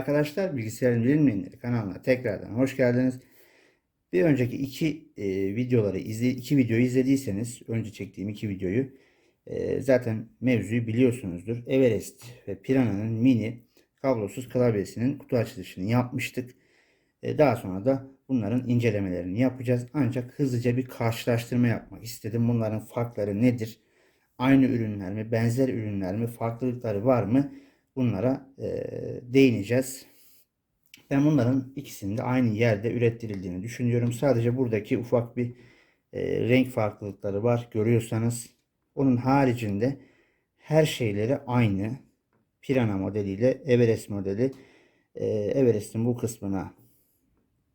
arkadaşlar, Bilgisayarın Bilinmeyenleri kanalına tekrardan hoş geldiniz. Bir önceki iki e, videoları izle, iki videoyu izlediyseniz, önce çektiğim iki videoyu e, zaten mevzuyu biliyorsunuzdur. Everest ve Piranha'nın mini kablosuz klavyesinin kutu açılışını yapmıştık. E, daha sonra da bunların incelemelerini yapacağız. Ancak hızlıca bir karşılaştırma yapmak istedim. Bunların farkları nedir? Aynı ürünler mi, benzer ürünler mi, farklılıkları var mı? Bunlara e, değineceğiz. Ben bunların ikisinin de aynı yerde ürettirildiğini düşünüyorum. Sadece buradaki ufak bir e, renk farklılıkları var. Görüyorsanız onun haricinde her şeyleri aynı. Pirana modeliyle Everest modeli. E, Everest'in bu kısmına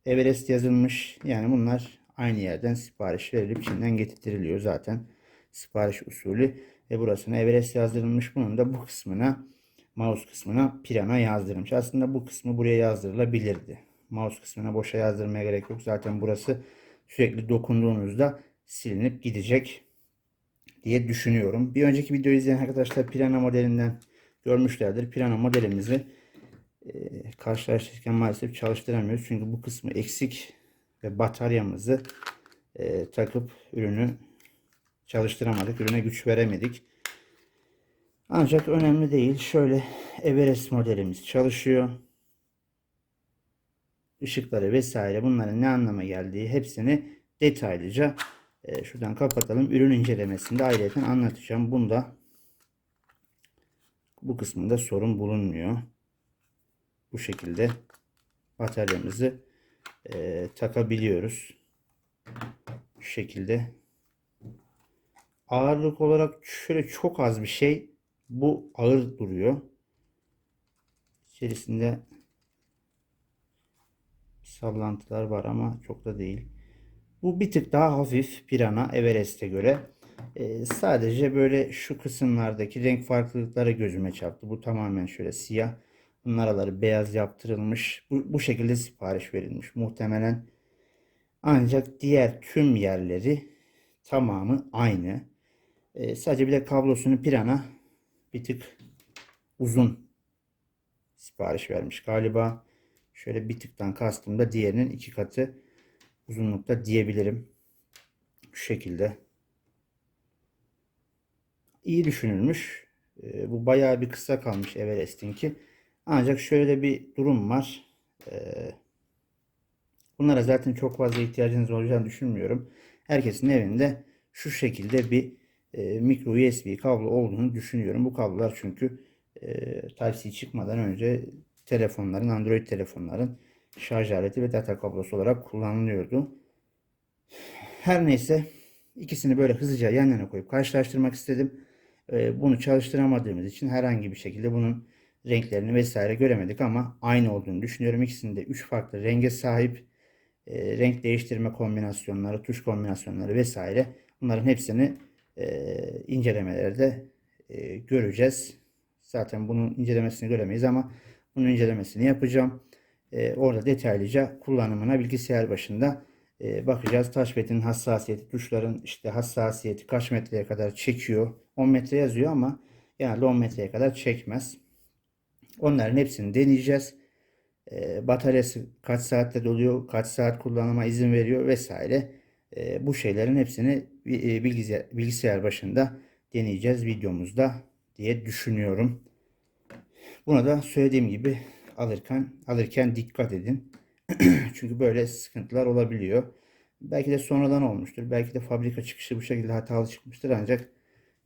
Everest yazılmış. Yani bunlar aynı yerden sipariş verilip Çin'den getirtiliyor zaten. Sipariş usulü. Ve burasına Everest yazdırılmış. Bunun da bu kısmına mouse kısmına Pirana yazdırılmış. Aslında bu kısmı buraya yazdırılabilirdi. Mouse kısmına boşa yazdırmaya gerek yok. Zaten burası sürekli dokunduğunuzda silinip gidecek diye düşünüyorum. Bir önceki videoyu izleyen arkadaşlar Pirana modelinden görmüşlerdir. Pirana modelimizi e, karşılaştırırken maalesef çalıştıramıyoruz. Çünkü bu kısmı eksik ve bataryamızı e, takıp ürünü çalıştıramadık. Ürüne güç veremedik. Ancak önemli değil. Şöyle Everest modelimiz çalışıyor. Işıkları vesaire bunların ne anlama geldiği hepsini detaylıca e, şuradan kapatalım. Ürün incelemesinde ayrıca anlatacağım. Bunda bu kısmında sorun bulunmuyor. Bu şekilde bataryamızı e, takabiliyoruz. Şu şekilde ağırlık olarak şöyle çok az bir şey bu ağır duruyor. İçerisinde sallantılar var ama çok da değil. Bu bir tık daha hafif Pirana Everest'e göre. Ee, sadece böyle şu kısımlardaki renk farklılıkları gözüme çarptı. Bu tamamen şöyle siyah. Bunun araları beyaz yaptırılmış. Bu, bu şekilde sipariş verilmiş muhtemelen. Ancak diğer tüm yerleri tamamı aynı. Ee, sadece bir de kablosunu Pirana bir tık uzun sipariş vermiş galiba. Şöyle bir tıktan kastım da diğerinin iki katı uzunlukta diyebilirim. Şu şekilde. İyi düşünülmüş. E, bu bayağı bir kısa kalmış Everest'inki. Ancak şöyle bir durum var. E, bunlara zaten çok fazla ihtiyacınız olacağını düşünmüyorum. Herkesin evinde şu şekilde bir e, micro USB kablo olduğunu düşünüyorum. Bu kablolar çünkü e, Type-C çıkmadan önce telefonların, Android telefonların şarj aleti ve data kablosu olarak kullanılıyordu. Her neyse ikisini böyle hızlıca yan yana koyup karşılaştırmak istedim. E, bunu çalıştıramadığımız için herhangi bir şekilde bunun renklerini vesaire göremedik ama aynı olduğunu düşünüyorum. İkisinde 3 farklı renge sahip e, renk değiştirme kombinasyonları, tuş kombinasyonları vesaire bunların hepsini e, incelemelerde e, göreceğiz. Zaten bunun incelemesini göremeyiz ama bunun incelemesini yapacağım. E, orada detaylıca kullanımına bilgisayar başında e, bakacağız. Touchpad'in hassasiyeti, tuşların işte hassasiyeti kaç metreye kadar çekiyor. 10 metre yazıyor ama genelde 10 metreye kadar çekmez. Onların hepsini deneyeceğiz. E, bataryası kaç saatte doluyor, kaç saat kullanıma izin veriyor vesaire. E, bu şeylerin hepsini e, bilgisayar, başında deneyeceğiz videomuzda diye düşünüyorum. Buna da söylediğim gibi alırken alırken dikkat edin. Çünkü böyle sıkıntılar olabiliyor. Belki de sonradan olmuştur. Belki de fabrika çıkışı bu şekilde hatalı çıkmıştır ancak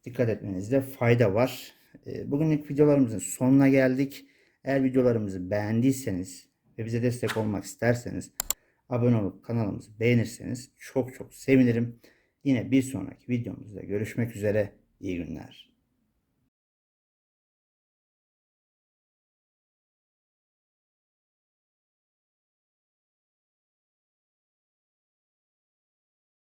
dikkat etmenizde fayda var. E, bugünlük videolarımızın sonuna geldik. Eğer videolarımızı beğendiyseniz ve bize destek olmak isterseniz abone olup kanalımızı beğenirseniz çok çok sevinirim. Yine bir sonraki videomuzda görüşmek üzere. İyi günler.